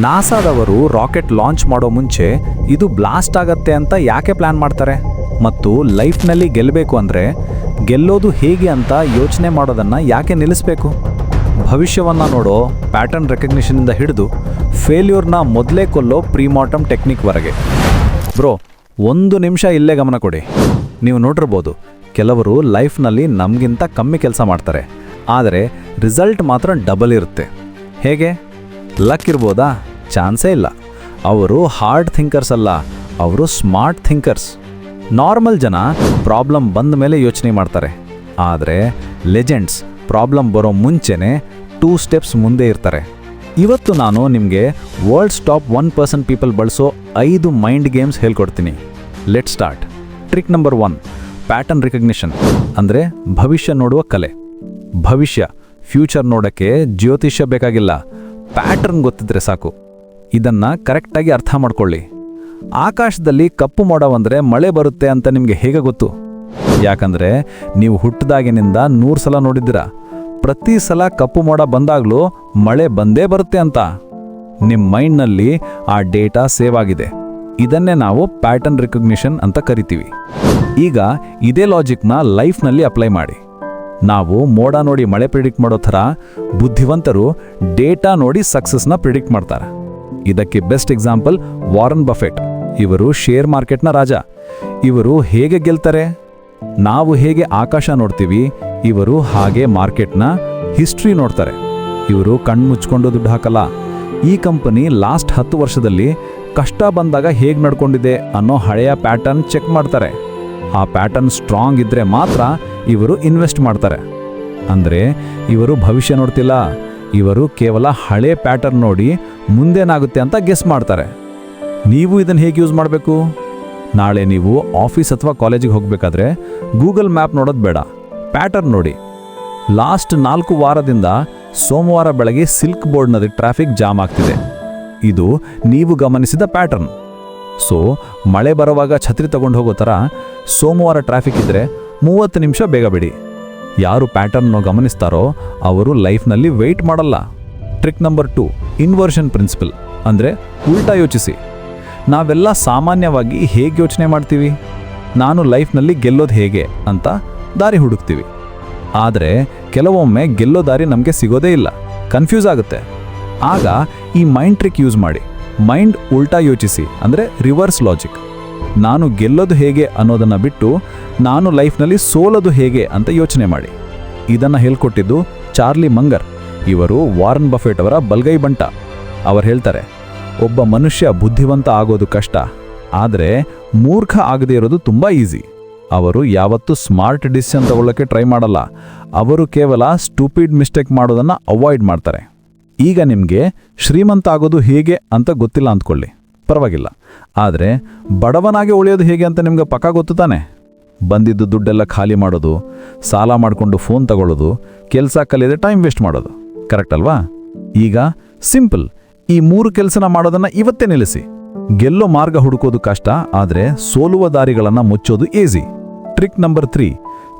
ನಾಸಾದವರು rocket launch ಮಾಡೋ ಮುಂಚೆ ಇದು ಬ್ಲಾಸ್ಟ್ ಆಗತ್ತೆ ಅಂತ ಯಾಕೆ ಪ್ಲಾನ್ ಮಾಡ್ತಾರೆ? ಮತ್ತು ಲೈಫ್ನಲ್ಲಿ ಗೆಲ್ಲಬೇಕು ಅಂದರೆ ಗೆಲ್ಲೋದು ಹೇಗೆ ಅಂತ ಯೋಚನೆ ಮಾಡೋದನ್ನು ಯಾಕೆ ನಿಲ್ಲಿಸಬೇಕು? ಭವಿಷ್ಯವನ್ನು ನೋಡೋ ಪ್ಯಾಟರ್ನ್ ರೆಕಗ್ನಿಷನಿಂದ ಹಿಡಿದು ಫೇಲ್ಯೂರ್ನ ಮೊದಲೇ ಕೊಲ್ಲೋ ಪ್ರೀಮಾರ್ಟಮ್ ಟೆಕ್ನಿಕ್ವರೆಗೆ ಬ್ರೋ, ಒಂದು ನಿಮಿಷ ಇಲ್ಲೇ ಗಮನ ಕೊಡಿ. ನೀವು ನೋಡಿರ್ಬೋದು, ಕೆಲವರು ಲೈಫ್ನಲ್ಲಿ ನಮಗಿಂತ ಕಮ್ಮಿ ಕೆಲಸ ಮಾಡ್ತಾರೆ. ಆದರೆ ರಿಸಲ್ಟ್ ಮಾತ್ರ ಡಬಲ್ ಇರುತ್ತೆ. ಹೇಗೆ? ಲಕ್ ಇರ್ಬೋದಾ? ಚಾನ್ಸೇ ಇಲ್ಲ. ಅವರು ಹಾರ್ಡ್ ಥಿಂಕರ್ಸ್ ಅಲ್ಲ, ಅವರು ಸ್ಮಾರ್ಟ್ ಥಿಂಕರ್ಸ್. ನಾರ್ಮಲ್ ಜನ ಪ್ರಾಬ್ಲಮ್ ಬಂದ ಮೇಲೆ ಯೋಚನೆ ಮಾಡ್ತಾರೆ. ಆದರೆ ಲೆಜೆಂಡ್ಸ್ ಪ್ರಾಬ್ಲಮ್ ಬರೋ ಮುಂಚೆನೇ ಟೂ ಸ್ಟೆಪ್ಸ್ ಮುಂದೆ ಇರ್ತಾರೆ. ಇವತ್ತು ನಾನು ನಿಮಗೆ world's top one percent people ಬಳಸೋ ಐದು ಮೈಂಡ್ ಗೇಮ್ಸ್ ಹೇಳ್ಕೊಡ್ತೀನಿ. Let start. Trick number one, pattern recognition, ಅಂದರೆ ಭವಿಷ್ಯ ನೋಡುವ ಕಲೆ. ಭವಿಷ್ಯ, ಫ್ಯೂಚರ್ ನೋಡೋಕ್ಕೆ ಜ್ಯೋತಿಷ್ಯ ಬೇಕಾಗಿಲ್ಲ. ಪ್ಯಾಟರ್ನ್ ಗೊತ್ತಿದ್ರೆ ಸಾಕು. ಇದನ್ನು ಕರೆಕ್ಟಾಗಿ ಅರ್ಥ ಮಾಡ್ಕೊಳ್ಳಿ. ಆಕಾಶದಲ್ಲಿ ಕಪ್ಪು ಮೋಡ ಬಂದರೆ ಮಳೆ ಬರುತ್ತೆ ಅಂತ ನಿಮಗೆ ಹೇಗೆ ಗೊತ್ತು? ಯಾಕಂದರೆ ನೀವು ಹುಟ್ಟಿದಾಗಿನಿಂದ ನೂರು ಸಲ ನೋಡಿದ್ದೀರಾ. ಪ್ರತಿ ಸಲ ಕಪ್ಪು ಮೋಡ ಬಂದಾಗಲೂ ಮಳೆ ಬಂದೇ ಬರುತ್ತೆ ಅಂತ. ನಿಮ್ಮ ಮೈಂಡ್ನಲ್ಲಿ ಆ ಡೇಟಾ ಸೇವ್ ಆಗಿದೆ. ಇದನ್ನೇ ನಾವು ಪ್ಯಾಟರ್ನ್ ರಿಕಗ್ನಿಷನ್ ಅಂತ ಕರಿತೀವಿ. ಈಗ ಇದೇ ಲಾಜಿಕ್ನ ಲೈಫ್ನಲ್ಲಿ ಅಪ್ಲೈ ಮಾಡಿ. ನಾವು ಮೋಡ ನೋಡಿ ಮಳೆ ಪ್ರಿಡಿಕ್ಟ್ ಮಾಡೋ ಥರ ಬುದ್ಧಿವಂತರು ಡೇಟಾ ನೋಡಿ ಸಕ್ಸಸ್ನ ಪ್ರಿಡಿಕ್ಟ್ ಮಾಡ್ತಾರೆ. ಇದಕ್ಕೆ ಬೆಸ್ಟ್ ಎಕ್ಸಾಂಪಲ್ ವಾರನ್ ಬಫೆಟ್ ಇವರು ಶೇರ್ ಮಾರ್ಕೆಟ್ನ ರಾಜ. ಇವರು ಹೇಗೆ ಗೆಲ್ತಾರೆ? ನಾವು ಹೇಗೆ ಆಕಾಶ ನೋಡ್ತೀವಿ? ಇವರು ಹಾಗೆ ಮಾರ್ಕೆಟ್ನ ಹಿಸ್ಟ್ರಿ ನೋಡ್ತಾರೆ. ಇವರು ಕಣ್ಮುಚ್ಕೊಂಡು ದುಡ್ಡು ಹಾಕಲ್ಲ. ಈ ಕಂಪನಿ ಲಾಸ್ಟ್ ಹತ್ತು ವರ್ಷದಲ್ಲಿ ಕಷ್ಟ ಬಂದಾಗ ಹೇಗೆ ನಡ್ಕೊಂಡಿದೆ ಅನ್ನೋ ಹಳೆಯ ಪ್ಯಾಟರ್ನ್ ಚೆಕ್ ಮಾಡ್ತಾರೆ. ಆ ಪ್ಯಾಟರ್ನ್ ಸ್ಟ್ರಾಂಗ್ ಇದ್ರೆ ಮಾತ್ರ ಇವರು ಇನ್ವೆಸ್ಟ್ ಮಾಡ್ತಾರೆ. ಅಂದರೆ ಇವರು ಭವಿಷ್ಯ ನೋಡ್ತಿಲ್ಲ, ಇವರು ಕೇವಲ ಹಳೆ ಪ್ಯಾಟರ್ನ್ ನೋಡಿ ಮುಂದೇನಾಗುತ್ತೆ ಅಂತ ಗೆಸ್ ಮಾಡ್ತಾರೆ. ನೀವು ಇದನ್ನು ಹೇಗೆ ಯೂಸ್ ಮಾಡಬೇಕು? ನಾಳೆ ನೀವು ಆಫೀಸ್ ಅಥವಾ ಕಾಲೇಜಿಗೆ ಹೋಗಬೇಕಾದ್ರೆ ಗೂಗಲ್ ಮ್ಯಾಪ್ ನೋಡೋದು ಬೇಡ. ಪ್ಯಾಟರ್ನ್ ನೋಡಿ. ಲಾಸ್ಟ್ ನಾಲ್ಕು ವಾರದಿಂದ ಸೋಮವಾರ ಬೆಳಗ್ಗೆ ಸಿಲ್ಕ್ ಬೋರ್ಡ್ನಲ್ಲಿ ಟ್ರಾಫಿಕ್ ಜಾಮ್ ಆಗ್ತಿದೆ. ಇದು ನೀವು ಗಮನಿಸಿದ ಪ್ಯಾಟರ್ನ್. ಸೊ, ಮಳೆ ಬರುವಾಗ ಛತ್ರಿ ತಗೊಂಡು ಹೋಗೋ ಥರ ಸೋಮವಾರ ಟ್ರಾಫಿಕ್ ಇದ್ದರೆ ಮೂವತ್ತು ನಿಮಿಷ ಬೇಗ ಬಿಡಿ. ಯಾರು ಪ್ಯಾಟರ್ನ್ ಗಮನಿಸ್ತಾರೋ ಅವರು ಲೈಫ್ನಲ್ಲಿ ವೆಯ್ಟ್ ಮಾಡಲ್ಲ. Trick number two inversion principle ಅಂದರೆ ಉಲ್ಟಾ ಯೋಚಿಸಿ. ನಾವೆಲ್ಲ ಸಾಮಾನ್ಯವಾಗಿ ಹೇಗೆ ಯೋಚನೆ ಮಾಡ್ತೀವಿ? ನಾನು ಲೈಫ್ನಲ್ಲಿ ಗೆಲ್ಲೋದು ಹೇಗೆ ಅಂತ ದಾರಿ ಹುಡುಕ್ತೀವಿ. ಆದರೆ ಕೆಲವೊಮ್ಮೆ ಗೆಲ್ಲೋ ದಾರಿ ನಮಗೆ ಸಿಗೋದೇ ಇಲ್ಲ. ಕನ್ಫ್ಯೂಸ್ ಆಗುತ್ತೆ. ಆಗ ಈ ಮೈಂಡ್ ಟ್ರಿಕ್ ಯೂಸ್ ಮಾಡಿ. ಮೈಂಡ್ ಉಲ್ಟಾ ಯೋಚಿಸಿ ಅಂದರೆ ರಿವರ್ಸ್ ಲಾಜಿಕ್ ನಾನು ಗೆಲ್ಲೋದು ಹೇಗೆ ಅನ್ನೋದನ್ನು ಬಿಟ್ಟು ನಾನು ಲೈಫ್ನಲ್ಲಿ ಸೋಲೋದು ಹೇಗೆ ಅಂತ ಯೋಚನೆ ಮಾಡಿ. ಇದನ್ನು ಹೇಳ್ಕೊಟ್ಟಿದ್ದು ಚಾರ್ಲಿ ಮಂಗರ್. ಇವರು ವಾರನ್ ಬಫೆಟ್ ಅವರ ಬಲ್ಗೈ ಬಂಟ. ಅವರು ಹೇಳ್ತಾರೆ, ಒಬ್ಬ ಮನುಷ್ಯ ಬುದ್ಧಿವಂತ ಆಗೋದು ಕಷ್ಟ, ಆದರೆ ಮೂರ್ಖ ಆಗದೇ ಇರೋದು ತುಂಬ ಈಸಿ. ಅವರು ಯಾವತ್ತೂ ಸ್ಮಾರ್ಟ್ ಡಿಸಿಷನ್ ತಗೊಳ್ಳೋಕ್ಕೆ ಟ್ರೈ ಮಾಡಲ್ಲ. ಅವರು ಕೇವಲ ಸ್ಟೂಪಿಡ್ ಮಿಸ್ಟೇಕ್ ಮಾಡೋದನ್ನು ಅವಾಯ್ಡ್ ಮಾಡ್ತಾರೆ. ಈಗ ನಿಮಗೆ ಶ್ರೀಮಂತ ಆಗೋದು ಹೇಗೆ ಅಂತ ಗೊತ್ತಿಲ್ಲ ಅಂದ್ಕೊಳ್ಳಿ. ಪರವಾಗಿಲ್ಲ. ಆದರೆ ಬಡವನಾಗಿ ಉಳಿಯೋದು ಹೇಗೆ ಅಂತ ನಿಮ್ಗೆ ಪಕ್ಕ ಗೊತ್ತು ತಾನೆ? ಬಂದಿದ್ದು ದುಡ್ಡೆಲ್ಲ ಖಾಲಿ ಮಾಡೋದು, ಸಾಲ ಮಾಡಿಕೊಂಡು ಫೋನ್ ತಗೊಳ್ಳೋದು ಕೆಲಸ ಕಲಿಯದೆ ಟೈಮ್ ವೇಸ್ಟ್ ಮಾಡೋದು. ಕರೆಕ್ಟ್ ಅಲ್ವಾ? ಈಗ ಸಿಂಪಲ್ ಈ ಮೂರು ಕೆಲಸನ ಮಾಡೋದನ್ನ ಇವತ್ತೇ ನಿಲ್ಲಿಸಿ. ಗೆಲ್ಲೋ ಮಾರ್ಗ ಹುಡುಕೋದು ಕಷ್ಟ, ಆದರೆ ಸೋಲುವ ದಾರಿಗಳನ್ನು ಮುಚ್ಚೋದು easy trick number three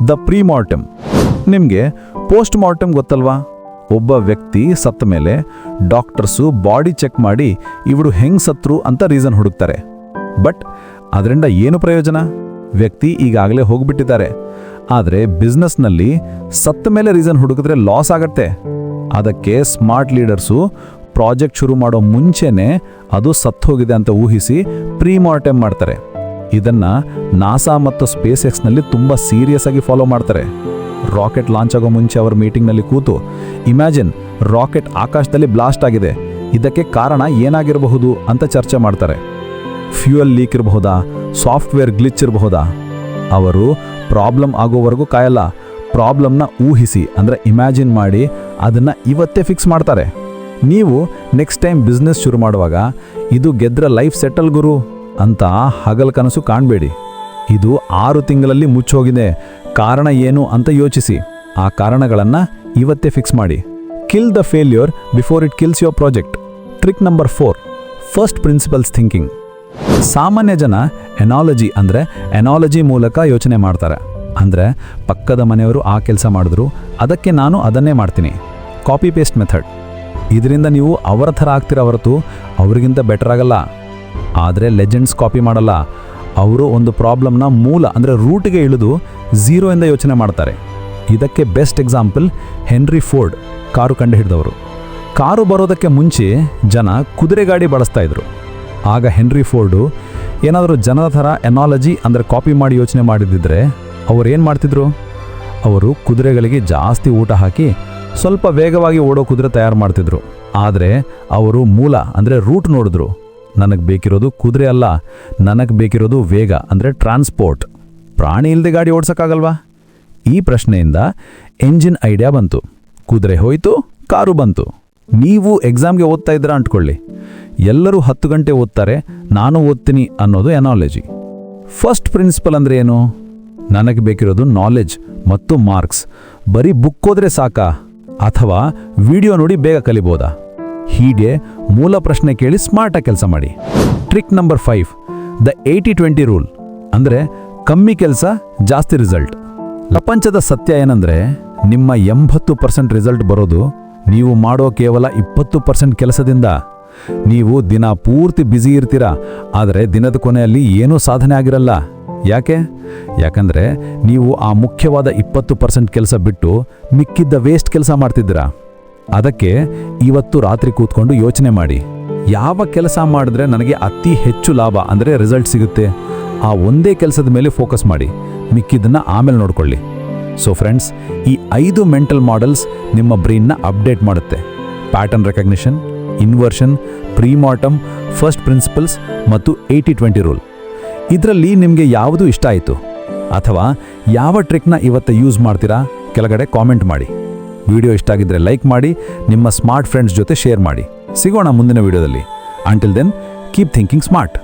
the pre mortem ನಿಮಗೆ ಪೋಸ್ಟ್ ಮಾರ್ಟಮ್ ಗೊತ್ತಲ್ವಾ? ಒಬ್ಬ ವ್ಯಕ್ತಿ ಸತ್ತ ಮೇಲೆ ಡಾಕ್ಟರ್ಸು ಬಾಡಿ ಚೆಕ್ ಮಾಡಿ ಇವಳು ಹೆಂಗ್ ಸತ್ರು ಅಂತ ರೀಸನ್ ಹುಡುಕ್ತಾರೆ. ಬಟ್ ಅದರಿಂದ ಏನು ಪ್ರಯೋಜನ? ವ್ಯಕ್ತಿ ಈಗಾಗಲೇ ಹೋಗ್ಬಿಟ್ಟಿದ್ದಾರೆ. ಆದರೆ ಬಿಸ್ನೆಸ್ನಲ್ಲಿ ಸತ್ತ ಮೇಲೆ ರೀಸನ್ ಹುಡುಕಿದ್ರೆ ಲಾಸ್ ಆಗತ್ತೆ. ಅದಕ್ಕೆ ಸ್ಮಾರ್ಟ್ ಲೀಡರ್ಸು ಪ್ರಾಜೆಕ್ಟ್ ಶುರು ಮಾಡೋ ಮುಂಚೆನೇ ಅದು ಸತ್ತು ಹೋಗಿದೆ ಅಂತ ಊಹಿಸಿ ಪ್ರೀ ಮಾರ್ಟಮ್ ಮಾಡ್ತಾರೆ. ಇದನ್ನ ನಾಸಾ ಮತ್ತು ಸ್ಪೇಸ್ ಎಕ್ಸ್ನಲ್ಲಿ ತುಂಬ ಸೀರಿಯಸ್ ಆಗಿ ಫಾಲೋ ಮಾಡ್ತಾರೆ. ರಾಕೆಟ್ ಲಾಂಚ್ ಆಗೋ ಮುಂಚೆ ಅವರ ಮೀಟಿಂಗ್ನಲ್ಲಿ ಕೂತು, ಇಮ್ಯಾಜಿನ್, ರಾಕೆಟ್ ಆಕಾಶದಲ್ಲಿ ಬ್ಲಾಸ್ಟ್ ಆಗಿದೆ. ಇದಕ್ಕೆ ಕಾರಣ ಏನಾಗಿರಬಹುದು ಅಂತ ಚರ್ಚೆ ಮಾಡ್ತಾರೆ. ಫ್ಯೂಯಲ್ ಲೀಕ್ ಇರಬಹುದಾ? ಸಾಫ್ಟ್ವೇರ್ ಗ್ಲಿಚ್ ಇರಬಹುದಾ? ಅವರು, ಪ್ರಾಬ್ಲಮ್ ಆಗೋವರೆಗೂ ಕಾಯಲ್ಲ. ಪ್ರಾಬ್ಲಮ್ನ ಊಹಿಸಿ, ಅಂದರೆ ಇಮ್ಯಾಜಿನ್ ಮಾಡಿ ಅದನ್ನು ಇವತ್ತೇ ಫಿಕ್ಸ್ ಮಾಡ್ತಾರೆ. ನೀವು ನೆಕ್ಸ್ಟ್ ಟೈಮ್ ಬಿಸ್ನೆಸ್ ಶುರು ಮಾಡುವಾಗ, ಇದು ಗೆದ್ರ ಲೈಫ್ ಸೆಟಲ್ ಗುರು ಅಂತ ಹಗಲ್ ಕನಸು ಕಾಣಬೇಡಿ. ಇದು ಆರು ತಿಂಗಳಲ್ಲಿ ಮುಚ್ಚೋಗಿದೆ. ಕಾರಣ ಏನು ಅಂತ ಯೋಚಿಸಿ. ಆ ಕಾರಣಗಳನ್ನು ಇವತ್ತೇ ಫಿಕ್ಸ್ ಮಾಡಿ. Kill the failure before it kills your project trick number four first principles thinking ಸಾಮಾನ್ಯ ಜನ ಎನಾಲಜಿ ಅಂದರೆ ಎನಾಲಜಿ ಮೂಲಕ ಯೋಚನೆ ಮಾಡ್ತಾರೆ. ಅಂದರೆ ಪಕ್ಕದ ಮನೆಯವರು ಆ ಕೆಲಸ ಮಾಡಿದ್ರು, ಅದಕ್ಕೆ ನಾನು ಅದನ್ನೇ ಮಾಡ್ತೀನಿ. ಕಾಪಿ ಪೇಸ್ಟ್ ಮೆಥಡ್ ಇದರಿಂದ ನೀವು ಅವರ ಥರ ಆಗ್ತಿರೋ ಹೊರತು, ಅವರಿಗಿಂತ ಬೆಟರ್ ಆಗಲ್ಲ. ಆದರೆ ಲೆಜೆಂಡ್ಸ್ ಕಾಪಿ ಮಾಡಲ್ಲ. ಅವರು ಒಂದು ಪ್ರಾಬ್ಲಮ್ನ ಮೂಲ, ಅಂದರೆ ರೂಟ್ಗೆ ಇಳಿದು ಝೀರೋಯಿಂದ ಯೋಚನೆ ಮಾಡ್ತಾರೆ. ಇದಕ್ಕೆ best example Henry Ford car ಕಂಡು ಹಿಡಿದವರು ಕಾರು ಬರೋದಕ್ಕೆ ಮುಂಚೆ ಜನ ಕುದುರೆ ಗಾಡಿ ಬಳಸ್ತಾ ಇದ್ರು. ಆಗ ಹೆನ್ರಿ ಫೋರ್ಡು ಏನಾದರೂ ಜನರ ಥರ ಎನಾಲಜಿ ಅಂದರೆ ಕಾಪಿ ಮಾಡಿ ಯೋಚನೆ ಮಾಡಿದ್ದಿದ್ರೆ ಅವರು ಏನು ಮಾಡ್ತಿದ್ರು? ಅವರು ಕುದುರೆಗಳಿಗೆ ಜಾಸ್ತಿ ಊಟ ಹಾಕಿ ಸ್ವಲ್ಪ ವೇಗವಾಗಿ ಓಡೋ ಕುದುರೆ ತಯಾರು ಮಾಡ್ತಿದ್ರು. ಆದರೆ ಅವರು ಮೂಲ, ಅಂದರೆ ರೂಟ್ ನೋಡಿದ್ರು. ನನಗೆ ಬೇಕಿರೋದು ಕುದುರೆ ಅಲ್ಲ, ನನಗೆ ಬೇಕಿರೋದು ವೇಗ, ಅಂದರೆ ಟ್ರಾನ್ಸ್ಪೋರ್ಟ್ ಪ್ರಾಣಿ ಇಲ್ಲದೆ ಗಾಡಿ ಓಡ್ಸೋಕ್ಕಾಗಲ್ವಾ? ಈ ಪ್ರಶ್ನೆಯಿಂದ ಎಂಜಿನ್ ಐಡಿಯಾ ಬಂತು. ಕುದುರೆ ಹೋಯಿತು, ಕಾರು ಬಂತು. ನೀವು ಎಕ್ಸಾಮ್ಗೆ ಓದ್ತಾ ಇದ್ದೀರಾ ಅಂಟ್ಕೊಳ್ಳಿ. ಎಲ್ಲರೂ ಹತ್ತು ಗಂಟೆ ಓದ್ತಾರೆ, ನಾನು ಓದ್ತೀನಿ ಅನ್ನೋದು ಎನಾಲಜಿ ಫಸ್ಟ್ ಪ್ರಿನ್ಸಿಪಲ್ ಅಂದರೆ ಏನು? ನನಗೆ ಬೇಕಿರೋದು ನಾಲೆಜ್ ಮತ್ತು ಮಾರ್ಕ್ಸ್ ಬರೀ ಬುಕ್ ಓದ್ರೆ ಸಾಕಾ? ಅಥವಾ ವಿಡಿಯೋ ನೋಡಿ ಬೇಗ ಕಲಿಬೋದಾ? ಹೀಗೆ ಮೂಲ ಪ್ರಶ್ನೆ ಕೇಳಿ ಸ್ಮಾರ್ಟಾಗಿ ಕೆಲಸ ಮಾಡಿ. Trick number five the eighty twenty rule ಅಂದರೆ ಕಮ್ಮಿ ಕೆಲಸ, ಜಾಸ್ತಿ ರಿಸಲ್ಟ್ ಪ್ರಪಂಚದ ಸತ್ಯ ಏನಂದ್ರೆ ನಿಮ್ಮ ಎಂಬತ್ತು ಪರ್ಸೆಂಟ್ ರಿಸಲ್ಟ್ ಬರೋದು ನೀವು ಮಾಡೋ ಕೇವಲ ಇಪ್ಪತ್ತು ಪರ್ಸೆಂಟ್ ಕೆಲಸದಿಂದ. ನೀವು ದಿನ ಪೂರ್ತಿ ಬ್ಯುಸಿ ಇರ್ತೀರಾ, ಆದರೆ ದಿನದ ಕೊನೆಯಲ್ಲಿ ಏನೂ ಸಾಧನೆ ಆಗಿರಲ್ಲ. ಯಾಕೆ? ಯಾಕಂದ್ರೆ ನೀವು ಆ ಮುಖ್ಯವಾದ ಇಪ್ಪತ್ತು ಪರ್ಸೆಂಟ್ ಕೆಲಸ ಬಿಟ್ಟು ಮಿಕ್ಕಿದ್ದ ವೇಸ್ಟ್ ಕೆಲಸ ಮಾಡ್ತಿದ್ದೀರಾ. ಅದಕ್ಕೆ ಇವತ್ತು ರಾತ್ರಿ ಕೂತ್ಕೊಂಡು ಯೋಚನೆ ಮಾಡಿ. ಯಾವ ಕೆಲಸ ಮಾಡಿದ್ರೆ ನನಗೆ ಅತಿ ಹೆಚ್ಚು ಲಾಭ ಅಂದರೆ ರಿಸಲ್ಟ್ ಸಿಗುತ್ತೆ? ಆ ಒಂದೇ ಕೆಲಸದ ಮೇಲೆ ಫೋಕಸ್ ಮಾಡಿ. ಮಿಕ್ಕಿದ್ದನ್ನು ಆಮೇಲೆ ನೋಡಿಕೊಳ್ಳಿ. ಸೊ ಫ್ರೆಂಡ್ಸ್ ಈ ಐದು ಮೆಂಟಲ್ ಮಾಡೆಲ್ಸ್ ನಿಮ್ಮ ಬ್ರೈನ್ನ ಅಪ್ಡೇಟ್ ಮಾಡುತ್ತೆ. Pattern recognition inversion premortem first principles ಮತ್ತು ಏಯ್ಟಿ ಟ್ವೆಂಟಿ ರೂಲ್ ಇದರಲ್ಲಿ ನಿಮಗೆ ಯಾವುದು ಇಷ್ಟ ಆಯಿತು? ಅಥವಾ ಯಾವ ಟ್ರಿಕ್ನ ಇವತ್ತು ಯೂಸ್ ಮಾಡ್ತೀರಾ? ಕೆಳಗಡೆ ಕಾಮೆಂಟ್ ಮಾಡಿ. ವಿಡಿಯೋ ಇಷ್ಟ ಆಗಿದ್ರೆ ಲೈಕ್ ಮಾಡಿ, ನಿಮ್ಮ ಸ್ಮಾರ್ಟ್ ಫ್ರೆಂಡ್ಸ್ ಜೊತೆ ಶೇರ್ ಮಾಡಿ. ಸಿಗೋಣ ಮುಂದಿನ ವಿಡಿಯೋದಲ್ಲಿ. Until then keep thinking smart